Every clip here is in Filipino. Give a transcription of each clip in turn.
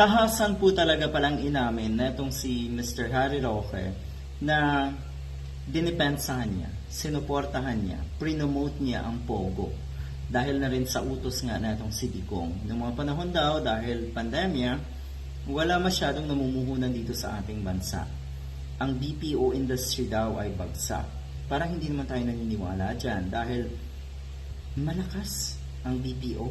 tahasan po talaga palang inamin na itong si Mr. Harry Roque na dinipensahan niya, sinuportahan niya, prinomote niya ang Pogo. Dahil na rin sa utos nga na itong si Digong. Noong mga panahon daw, dahil pandemya, wala masyadong namumuhunan dito sa ating bansa. Ang BPO industry daw ay bagsak. Parang hindi naman tayo naniniwala dyan dahil malakas ang BPO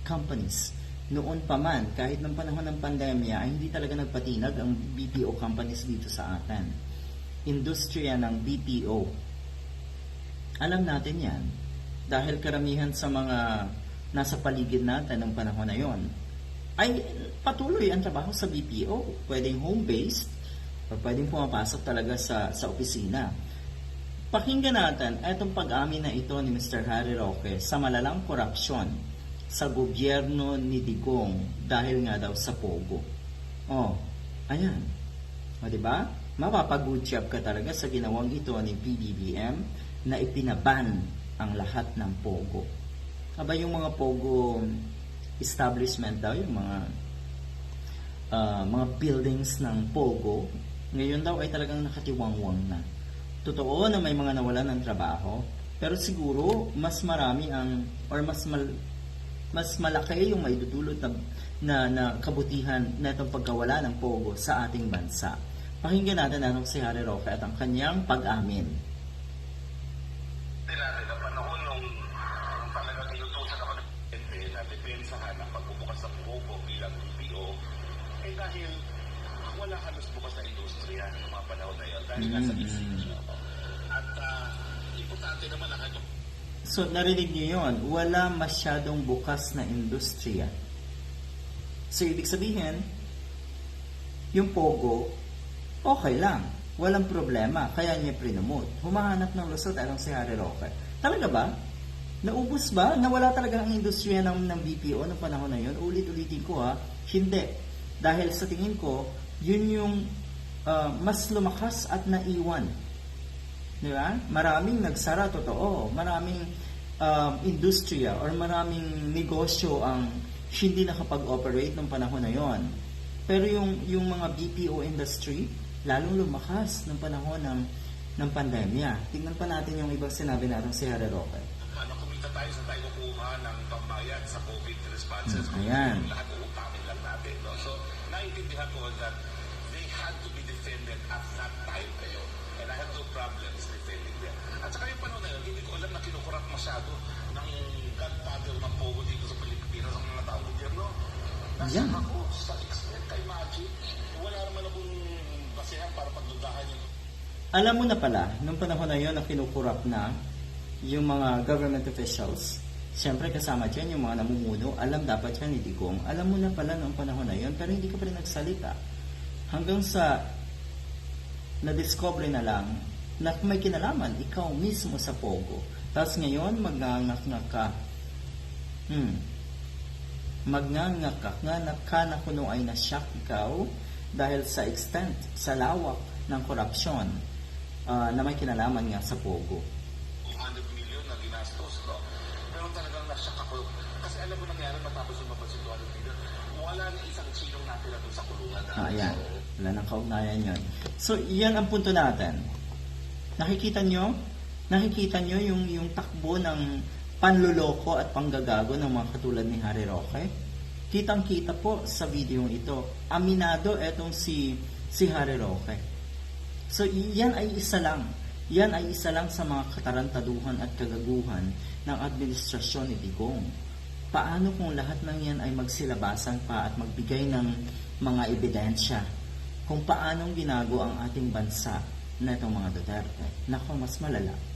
companies. Noon pa man, kahit ng panahon ng pandemya, ay hindi talaga nagpatinag ang BPO companies dito sa atin. Industriya ng BPO. Alam natin yan. Dahil karamihan sa mga nasa paligid natin ng panahon na yon ay patuloy ang trabaho sa BPO. Pwedeng home-based o pwedeng pumapasok talaga sa, sa opisina. Pakinggan natin itong pag-amin na ito ni Mr. Harry Roque sa malalang korupsyon sa gobyerno ni Digong dahil nga daw sa Pogo. Oh, ayan. O, di ba? Mapapag-good job ka talaga sa ginawang ito ni PBBM na ipinaban ang lahat ng Pogo. Aba yung mga Pogo establishment daw, yung mga ah, mga buildings ng Pogo, ngayon daw ay talagang nakatiwangwang na. Totoo na may mga nawalan ng trabaho, pero siguro mas marami ang or mas mal, mas malaki yung may dudulot na, na, na kabutihan na itong pagkawala ng Pogo sa ating bansa. Pakinggan natin anong si Harry Roque at ang kanyang pag-amin. nila na panahon nung nung talagang inutusan ako ng presidente na depensahan ang pagbubukas ng Pogo bilang BPO eh dahil wala halos bukas na industriya ng mga panahon na yun dahil nasa Mm. isip At uh, importante naman ang ano, So, narinig niyo yun, wala masyadong bukas na industriya. So, ibig sabihin, yung Pogo, okay lang. Walang problema. Kaya niya prinomote. Humahanap ng lusot anong si Harry Roque. Talaga ba? Naubos ba? Nawala talaga ang industriya ng, ng BPO noong panahon na yun? Ulit-ulitin ko ha, hindi. Dahil sa tingin ko, yun yung ah, mas lumakas at naiwan Di ba? Maraming nagsara, totoo. Maraming um, industriya or maraming negosyo ang hindi nakapag-operate ng panahon na yon. Pero yung, yung mga BPO industry, lalong lumakas ng panahon ng, ng pandemya. Tingnan pa natin yung ibang sinabi natin si Harry Roque. ano, kumita tayo sa tayo kukuha ng pambayad sa COVID responses. Mm, ayan. Lahat uutangin lang natin. No? So, naiintindihan ko that yung Alam mo na pala, nung panahon na yon na kinukurap na yung mga government officials, siyempre kasama dyan yung mga namumuno, alam dapat yan ni Digong, alam mo na pala nung panahon na yon pero hindi ka pa rin nagsalita. Hanggang sa na-discover na lang na may kinalaman, ikaw mismo sa Pogo. Tapos ngayon, magngangak ka. Hmm. Magngangak ka. Nga ka na kuno ay nasyak ikaw dahil sa extent, sa lawak ng korupsyon ah, na may kinalaman nga sa Pogo. 200 million na ginastos, no? Pero talagang nasyak ako. Kasi alam mo nangyari matapos lumabas yung 200 million, wala na isang silong natira doon sa kulungan na. Ah, ayan. Wala nang kaugnayan yun. So, yan ang punto natin. Nakikita nyo? Nakikita nyo yung, yung takbo ng panluloko at panggagago ng mga katulad ni Harry Roque? Kitang-kita po sa video ito. Aminado etong si, si Harry Roque. So, yan ay isa lang. Yan ay isa lang sa mga katarantaduhan at kagaguhan ng administrasyon ni Digong. Paano kung lahat ng yan ay magsilabasan pa at magbigay ng mga ebidensya kung paanong ginago ang ating bansa na itong mga Duterte? Nako, mas malala.